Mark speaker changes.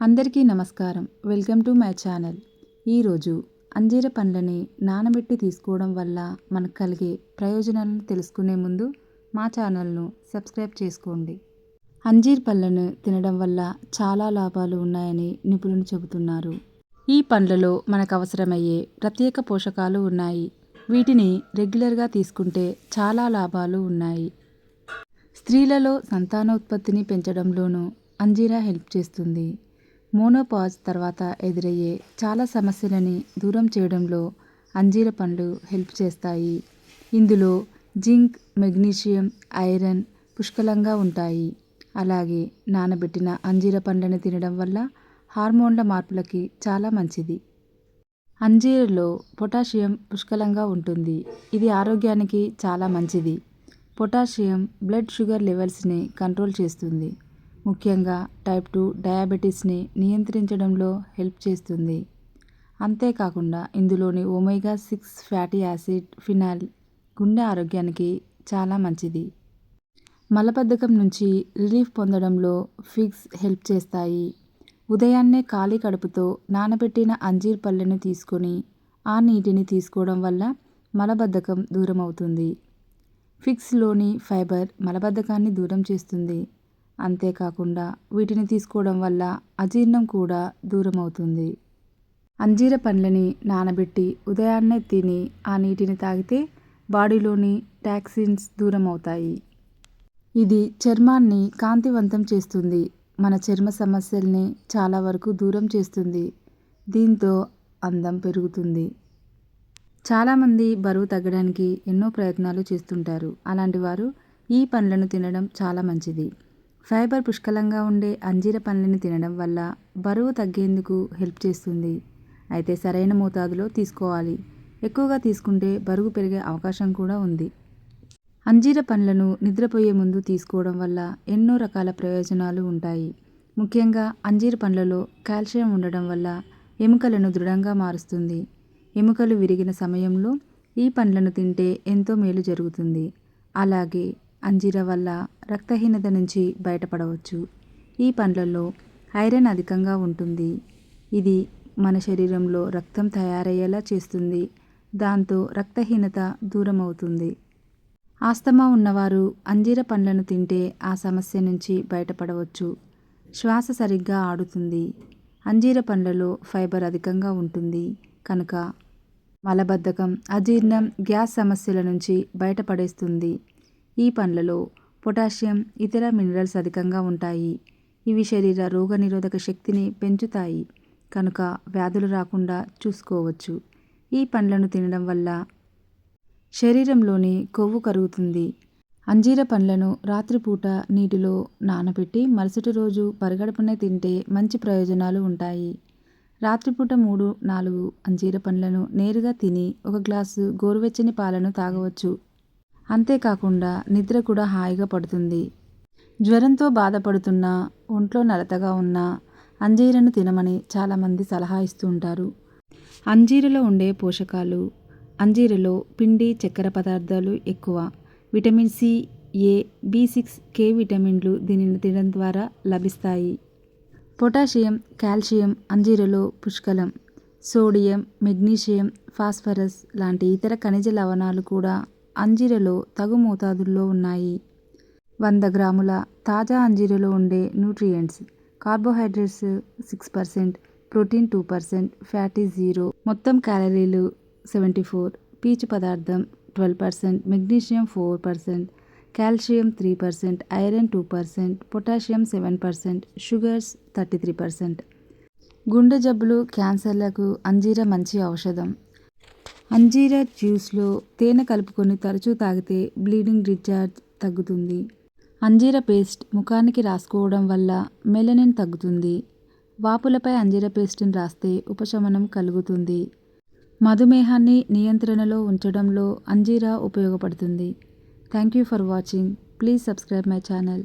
Speaker 1: అందరికీ నమస్కారం. Welcome to my channel. ఈరోజు అంజీర పండ్లని నానబెట్టి తీసుకోవడం వల్ల మనకు కలిగే ప్రయోజనాలను తెలుసుకునే ముందు మా ఛానల్ను సబ్స్క్రైబ్ చేసుకోండి. అంజీర్ పళ్ళను తినడం వల్ల చాలా లాభాలు ఉన్నాయని నిపుణులు చెబుతున్నారు. ఈ పండ్లలో మనకు అవసరమయ్యే ప్రత్యేక పోషకాలు ఉన్నాయి. వీటిని రెగ్యులర్గా తీసుకుంటే చాలా లాభాలు ఉన్నాయి. స్త్రీలలో సంతానోత్పత్తిని పెంచడంలోనూ అంజీరా హెల్ప్ చేస్తుంది. మోనోపాజ్ తర్వాత ఎదురయ్యే చాలా సమస్యలని దూరం చేయడంలో అంజీర పండ్లు హెల్ప్ చేస్తాయి. ఇందులో జింక్ మెగ్నీషియం ఐరన్ పుష్కలంగా ఉంటాయి. అలాగే నానబెట్టిన అంజీర పండ్లను తినడం వల్ల హార్మోన్ల మార్పులకి చాలా మంచిది. అంజీరలో పొటాషియం పుష్కలంగా ఉంటుంది. ఇది ఆరోగ్యానికి చాలా మంచిది. పొటాషియం బ్లడ్ షుగర్ లెవెల్స్ని కంట్రోల్ చేస్తుంది. ముఖ్యంగా టైప్ టూ డయాబెటీస్ని నియంత్రించడంలో హెల్ప్ చేస్తుంది. అంతేకాకుండా ఇందులోని omega six fatty acid phenol గుండె ఆరోగ్యానికి చాలా మంచిది. మలబద్ధకం నుంచి రిలీఫ్ పొందడంలో ఫిగ్స్ హెల్ప్ చేస్తాయి. ఉదయాన్నే ఖాళీ కడుపుతో నానబెట్టిన అంజీర్ పళ్ళను తీసుకొని ఆ నీటిని తీసుకోవడం వల్ల మలబద్ధకం దూరం అవుతుంది ఫిగ్స్లోని ఫైబర్ మలబద్ధకాన్ని దూరం చేస్తుంది. అంతేకాకుండా వీటిని తీసుకోవడం వల్ల అజీర్ణం కూడా దూరం అవుతుంది అంజీర పండ్లని నానబెట్టి ఉదయాన్నే తిని ఆ నీటిని తాగితే బాడీలోని టాక్సిన్స్ దూరం అవుతాయి ఇది చర్మాన్ని కాంతివంతం చేస్తుంది. మన చర్మ సమస్యల్ని చాలా వరకు దూరం చేస్తుంది. దీంతో అందం పెరుగుతుంది. చాలామంది బరువు తగ్గడానికి ఎన్నో ప్రయత్నాలు చేస్తుంటారు. అలాంటి వారు ఈ పండ్లను తినడం చాలా మంచిది. ఫైబర్ పుష్కలంగా ఉండే అంజీర పండ్లని తినడం వల్ల బరువు తగ్గేందుకు హెల్ప్ చేస్తుంది. అయితే సరైన మోతాదులో తీసుకోవాలి. ఎక్కువగా తీసుకుంటే బరువు పెరిగే అవకాశం కూడా ఉంది. అంజీర పండ్లను నిద్రపోయే ముందు తీసుకోవడం వల్ల ఎన్నో రకాల ప్రయోజనాలు ఉంటాయి. ముఖ్యంగా అంజీర పండ్లలో కాల్షియం ఉండడం వల్ల ఎముకలను దృఢంగా మారుస్తుంది. ఎముకలు విరిగిన సమయంలో ఈ పండ్లను తింటే ఎంతో మేలు జరుగుతుంది. అలాగే అంజీర వల్ల రక్తహీనత నుంచి బయటపడవచ్చు. ఈ పండ్లలో ఐరన్ అధికంగా ఉంటుంది. ఇది మన శరీరంలో రక్తం తయారయ్యేలా చేస్తుంది. దాంతో రక్తహీనత దూరం అవుతుంది ఆస్తమా ఉన్నవారు అంజీర పండ్లను తింటే ఆ సమస్య నుంచి బయటపడవచ్చు. శ్వాస సరిగ్గా ఆడుతుంది. అంజీర పండ్లలో ఫైబర్ అధికంగా ఉంటుంది. కనుక మలబద్ధకం అజీర్ణం గ్యాస్ సమస్యల నుంచి బయటపడేస్తుంది. ఈ పండ్లలో పొటాషియం ఇతర మినరల్స్ అధికంగా ఉంటాయి. ఇవి శరీర రోగనిరోధక శక్తిని పెంచుతాయి. కనుక వ్యాధులు రాకుండా చూసుకోవచ్చు. ఈ పండ్లను తినడం వల్ల శరీరంలోని కొవ్వు కరుగుతుంది. అంజీర పండ్లను రాత్రిపూట నీటిలో నానబెట్టి మరుసటి రోజు పరిగడపనే తింటే మంచి ప్రయోజనాలు ఉంటాయి. రాత్రిపూట మూడు నాలుగు అంజీర పండ్లను నేరుగా తిని ఒక గ్లాసు గోరువెచ్చని పాలను తాగవచ్చు. అంతేకాకుండా నిద్ర కూడా హాయిగా పడుతుంది. జ్వరంతో బాధపడుతున్న ఒంట్లో నలతగా ఉన్న అంజీరను తినమని చాలామంది సలహా ఇస్తూ ఉంటారు. అంజీరలో ఉండే పోషకాలు అంజీరలో పిండి చక్కెర పదార్థాలు ఎక్కువ. Vitamin C A B six K విటమిన్లు దీనిని తినడం ద్వారా లభిస్తాయి. పొటాషియం కాల్షియం అంజీరలో పుష్కలం. సోడియం మెగ్నీషియం ఫాస్ఫరస్ లాంటి ఇతర ఖనిజ లవణాలు కూడా అంజీరలో తగు మోతాదుల్లో ఉన్నాయి. వంద గ్రాముల తాజా అంజీరలో ఉండే nutrients carbohydrates six percent protein two percent fatty zero మొత్తం క్యాలరీలు సెవెంటీ ఫోర్ పీచు పదార్థం twelve percent magnesium four percent calcium three percent iron two percent potassium seven percent sugars thirty three percent. గుండె జబ్బులు క్యాన్సర్లకు అంజీర మంచి ఔషధం. అంజీరా జ్యూస్లో తేనె కలుపుకొని తరచూ తాగితే బ్లీడింగ్ డిశ్చార్జ్ తగ్గుతుంది. అంజీర పేస్ట్ ముఖానికి రాసుకోవడం వల్ల మెలనిన్ తగ్గుతుంది. వాపులపై అంజీర పేస్ట్ని రాస్తే ఉపశమనం కలుగుతుంది. మధుమేహాన్ని నియంత్రణలో ఉంచడంలో అంజీరా ఉపయోగపడుతుంది. Thank you for watching. Please subscribe my channel.